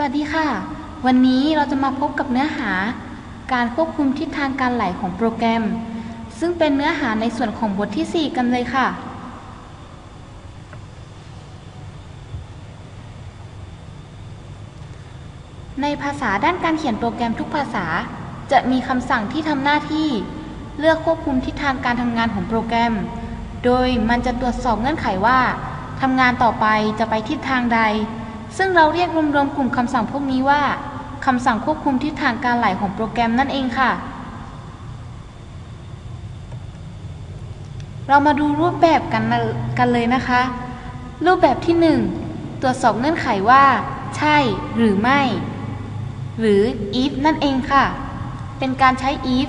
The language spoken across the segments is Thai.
สวัสดีค่ะ วันนี้เราจะมาพบกับเนื้อหา การควบคุมทิศทางการไหลของโปรแกรม ซึ่งเป็นเนื้อหาในส่วนของบทที่ 4 กันเลยค่ะ ในภาษาด้านการเขียนโปรแกรมทุกภาษา จะมีคำสั่งที่ทำหน้าที่ เลือกควบคุมทิศทางการทำงานของโปรแกรม โดยมันจะตรวจสอบเงื่อนไขว่าทำงานต่อไปจะไปทิศทางใด ซึ่งเราเรียกรวมๆกลุ่มคำสั่งพวกนี้ว่าคำสั่งควบคุมทิศทางการไหลของโปรแกรมนั่นเองค่ะ เรามาดูรูปแบบกันกันเลยนะคะ รูปแบบที่ 1 ตรวจสอบเงื่อนไขว่า ใช่หรือไม่ หรือ if นั่นเองค่ะ เป็นการใช้ if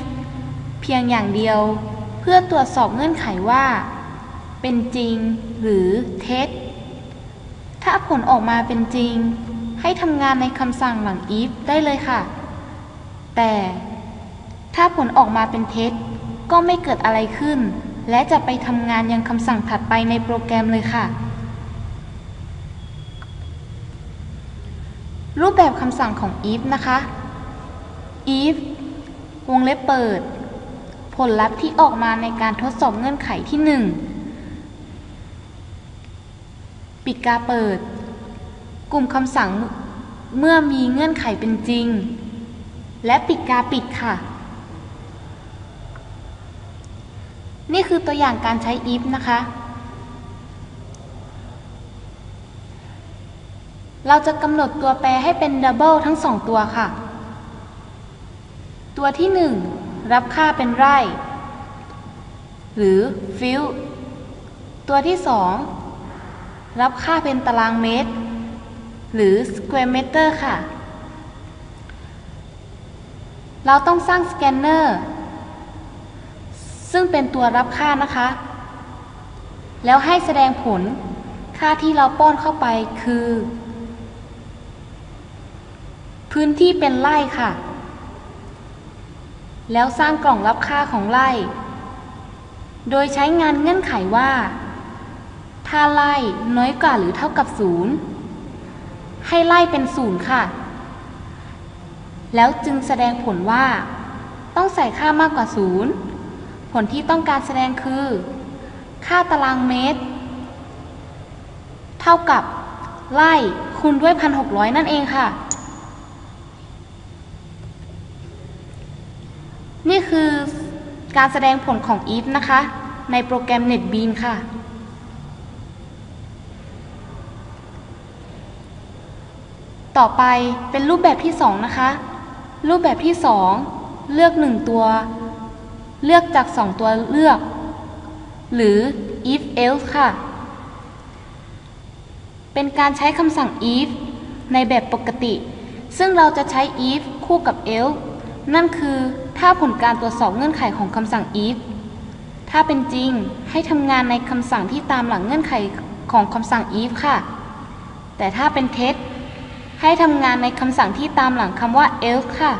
เพียงอย่างเดียว เพื่อตรวจสอบเงื่อนไขว่า เป็นจริงหรือเท็จ ถ้าผลออกมาเป็นจริง ให้ทำงานในคำสั่งหลัง if ได้เลยค่ะ แต่ถ้าผลออกมาเป็นเท็จ ก็ไม่เกิดอะไรขึ้น และจะไปทำงานยังคำสั่งถัดไปในโปรแกรมเลยค่ะ รูปแบบคำสั่งของ if นะคะ if วงเล็บเปิด ผลลัพธ์ที่ออกมาในการทดสอบเงื่อนไขที่ 1 ปิดกาเปิด กลุ่มคำสั่งเมื่อมีเงื่อนไขเป็นจริง และปิดกาปิดค่ะ นี่คือตัวอย่างการใช้ if นะคะ เราจะกำหนดตัวแปรให้เป็นดับเบิลทั้งสองตัวค่ะ ตัวที่ 1 รับค่าเป็นไร่ หรือ fill ตัวที่ 2 รับค่าเป็นตารางเมตร หรือ square meter ค่ะ เราต้องสร้างสแกนเนอร์ซึ่งเป็นตัวรับค่านะคะ แล้วให้แสดงผลค่าที่เราป้อนเข้าไปคือ พื้นที่เป็นไร่ค่ะ แล้วสร้างกล่องรับค่าของไร่ โดยใช้งานเงื่อนไขว่า ถ้าไล่น้อยกว่าหรือเท่ากับศูนย์ให้ไล่เป็นศูนย์ค่ะ แล้วจึงแสดงผลว่า ต้องใส่ค่ามากกว่าศูนย์ผลที่ต้องการแสดงคือ ค่าตารางเมตร เท่ากับไล่คูณด้วย 1,600 นั่นเองค่ะ นี่คือการแสดงผลของ if นะคะ ในโปรแกรม NetBeans ค่ะ ต่อไปเป็นรูปแบบที่ 2 นะคะ รูปแบบที่ 2 เลือก 1 ตัว เลือกจาก 2 ตัวเลือก หรือ if else ค่ะ เป็นการใช้คำสั่ง if ในแบบปกติ ซึ่งเราจะใช้ if คู่กับ else นั่นคือถ้าผลการตรวจสอบเงื่อนไขของคำสั่ง if ถ้าเป็นจริงให้ทำงานในคำสั่งที่ตามหลังเงื่อนไขของคำสั่ง if ค่ะ แต่ถ้าเป็นเท็จ ให้ทำงานในคำสั่งที่ตามหลังคำว่า else ค่ะ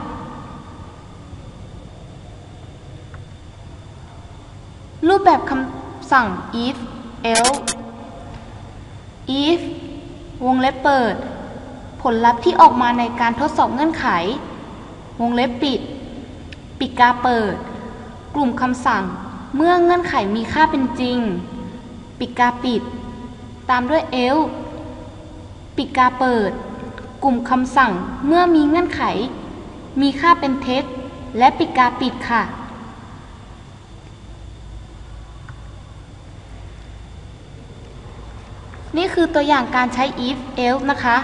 รูปแบบคำสั่ง if else if วงเล็บเปิด ผลลัพธ์ที่ออกมาในการทดสอบเงื่อนไข วงเล็บปิด ปิดกาเปิด กลุ่มคำสั่ง เมื่อเงื่อนไขมีค่าเป็นจริง ปิดกาปิด ตามด้วย else ปิดกาเปิด กลุ่มคำสั่งเมื่อมีเงื่อนไข มีค่าเป็นเท็จ และปิดกาปิดค่ะ นี่คือตัวอย่างการใช้ if else นะคะ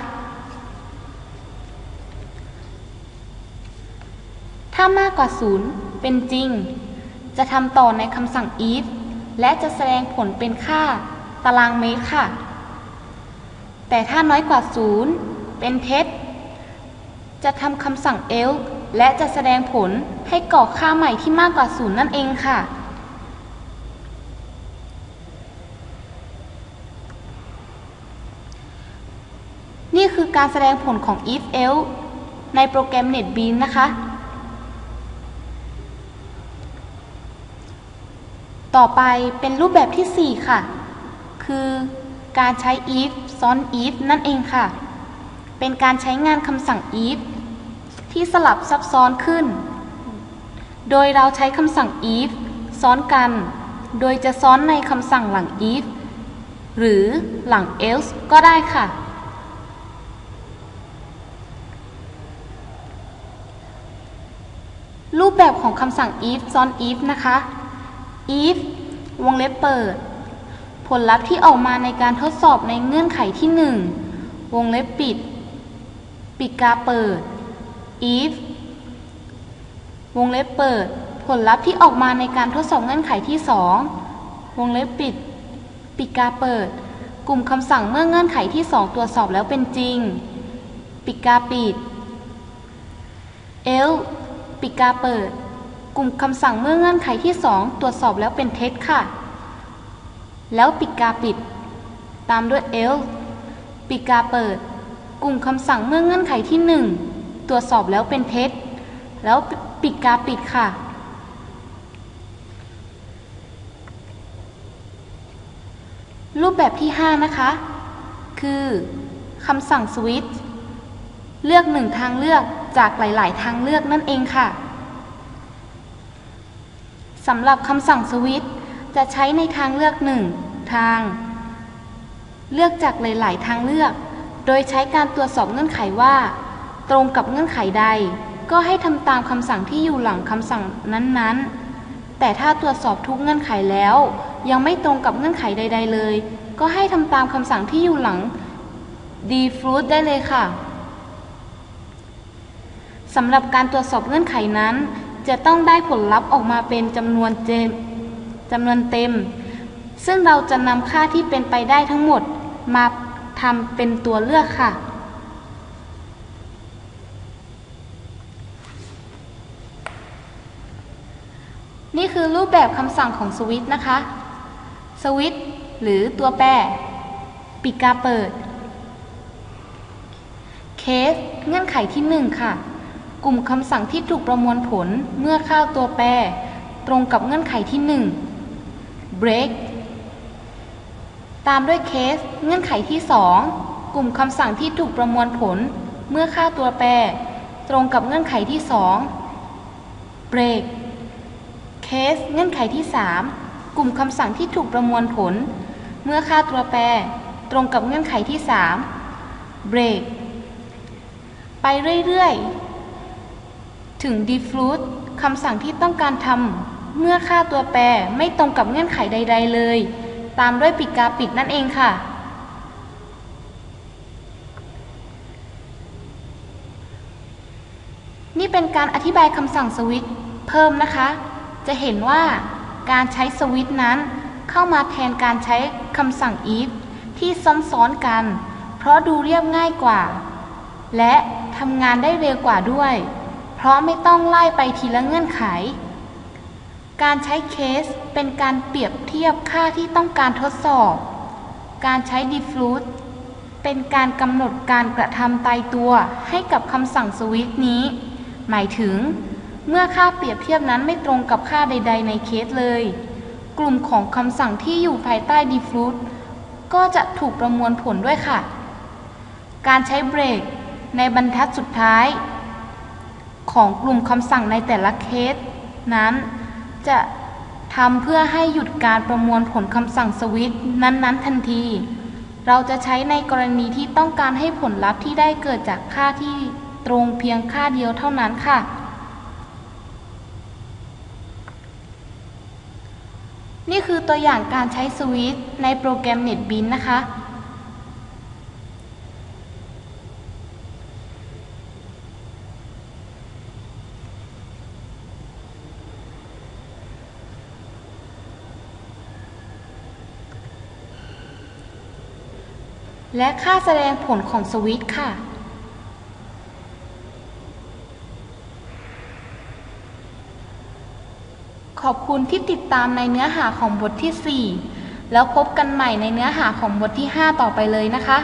ถ้ามากกว่า 0 เป็นจริง จะทำต่อในคำสั่ง if และจะแสดงผลเป็นค่าตารางเมตรค่ะ แต่ถ้าน้อยกว่า 0 เป็นเท็จ จะทำคำสั่ง else และจะแสดงผลให้กรอกค่าใหม่ที่มากกว่า0นั่นเองค่ะ นี่คือการแสดงผลของ if else ในโปรแกรม NetBeans นะคะ ต่อไปเป็นรูปแบบที่ 4 ค่ะ คือการใช้ if ซ้อน if นั่นเองค่ะ เป็นการใช้งานคำสั่ง if ที่สลับซับซ้อนขึ้น โดยเราใช้คำสั่ง if ซ้อนกัน โดยจะซ้อนในคำสั่งหลัง if หรือหลัง else ก็ได้ค่ะ รูปแบบของคำสั่ง if ซ้อน if นะคะ if วงเล็บเปิด ผลลัพธ์ที่ออกมาในการทดสอบในเงื่อนไขที่ 1 วงเล็บปิด ปิดกาเปิด if วงเล็บเปิด ผลลัพธ์ที่ออกมาในการทดสอบเงื่อนไขที่ 2 วงเล็บปิด ปิดกาเปิด กลุ่มคำสั่งเมื่อเงื่อนไขที่ 2 ตรวจสอบแล้วเป็นจริง ปิดกาปิด else ปิดกาเปิด กลุ่มคำสั่งเมื่อเงื่อนไขที่ 2 ตรวจสอบแล้วเป็นเท็จค่ะ แล้วปิดกาปิด ตามด้วย else ปิดกาเปิด กลุ่มคำสั่งเมื่อเงื่อนไขที่ 1 ตรวจสอบแล้วเป็นเท็จ แล้วปิดกาปิดค่ะ รูปแบบที่ 5 นะคะ คือคำสั่งสวิตช์เลือกหนึ่งทางเลือกจากหลาย ๆ ทางเลือกนั่นเองค่ะสำหรับคำสั่งสวิตช์จะใช้ในทางเลือกหนึ่งทาง เลือกจากหลาย ๆ ทางเลือก โดยใช้การตรวจสอบเงื่อนไขว่า ตรงกับเงื่อนไขใด ก็ให้ทำตามคำสั่งที่อยู่หลังคำสั่งนั้นๆ แต่ถ้าตรวจสอบทุกเงื่อนไขแล้ว ยังไม่ตรงกับเงื่อนไขใด ๆ เลย ก็ให้ทำตามคำสั่งที่อยู่หลัง default ได้เลยค่ะสำหรับการตรวจสอบเงื่อนไขนั้น จะต้องได้ผลลัพธ์ออกมาเป็นจำนวนเจจำนวนเต็ม ซึ่งเราจะนำค่าที่เป็นไปได้ทั้งหมดมา ทำเป็นตัวเลือกค่ะ นี่คือรูปแบบคำสั่งของสวิตนะคะสวิตหรือตัวแปรปิดกาเปิด เคสเงื่อนไขที่ 1 ค่ะ กลุ่มคำสั่งที่ถูกประมวลผลเมื่อค่าตัวแปร ตรงกับเงื่อนไขที่ 1 break ตามด้วยเคส เงื่อนไขที่ 2 กลุ่มคำสั่งที่ถูกประมวลผล เมื่อค่าตัวแปร ตรงกับเงื่อนไขที่ 2 break เคส เงื่อนไขที่ 3 กลุ่มคำสั่งที่ถูกประมวลผล เมื่อค่าตัวแปร ตรงกับเงื่อนไขที่ 3 break ไปเรื่อยๆ ถึง defroot คำสั่งที่ต้องการทำเมื่อค่าตัวแปรไม่ตรงกับเงื่อนไขใด ๆ เลย ตามด้วยปิดกาปิดนั่นเองค่ะ นี่เป็นการอธิบายคำสั่งสวิต์เพิ่มนะคะ จะเห็นว่าการใช้สวิต์นั้น เข้ามาแทนการใช้คำสั่ง if ที่ซ้อนๆกัน เพราะดูเรียบง่ายกว่า และทำงานได้เร็วกว่าด้วย เพราะไม่ต้องไล่ไปทีละเงื่อนไข การใช้เคสเป็นการเปรียบเทียบค่าที่ต้องการทดสอบ การใช้ defroot เป็นการกำหนดการกระทำตายตัวให้กับคำสั่งสวิตนี้ หมายถึง เมื่อค่าเปรียบเทียบนั้นไม่ตรงกับค่าใด ๆ ในเคสเลย กลุ่มของคำสั่งที่อยู่ภายใต้ defroot ก็จะถูกประมวลผลด้วยค่ะ การใช้เบรกในบรรทัดสุดท้าย ของกลุ่มคำสั่งในแต่ละเคสนั้น จะทำเพื่อให้หยุดการประมวลผลคำสั่งสวิตช์นั้นๆ ทันที เราจะใช้ในกรณีที่ต้องการให้ผลลัพธ์ที่ได้เกิดจากค่าที่ตรงเพียงค่าเดียวเท่านั้นค่ะ นี่คือตัวอย่างการใช้สวิตช์ในโปรแกรม NetBeans นะคะ และค่าแสดงผลของสวิตช์ค่ะ ขอบคุณที่ติดตามในเนื้อหาของบทที่ 4 แล้วพบกันใหม่ในเนื้อหาของบทที่ 5 ต่อไปเลยนะคะ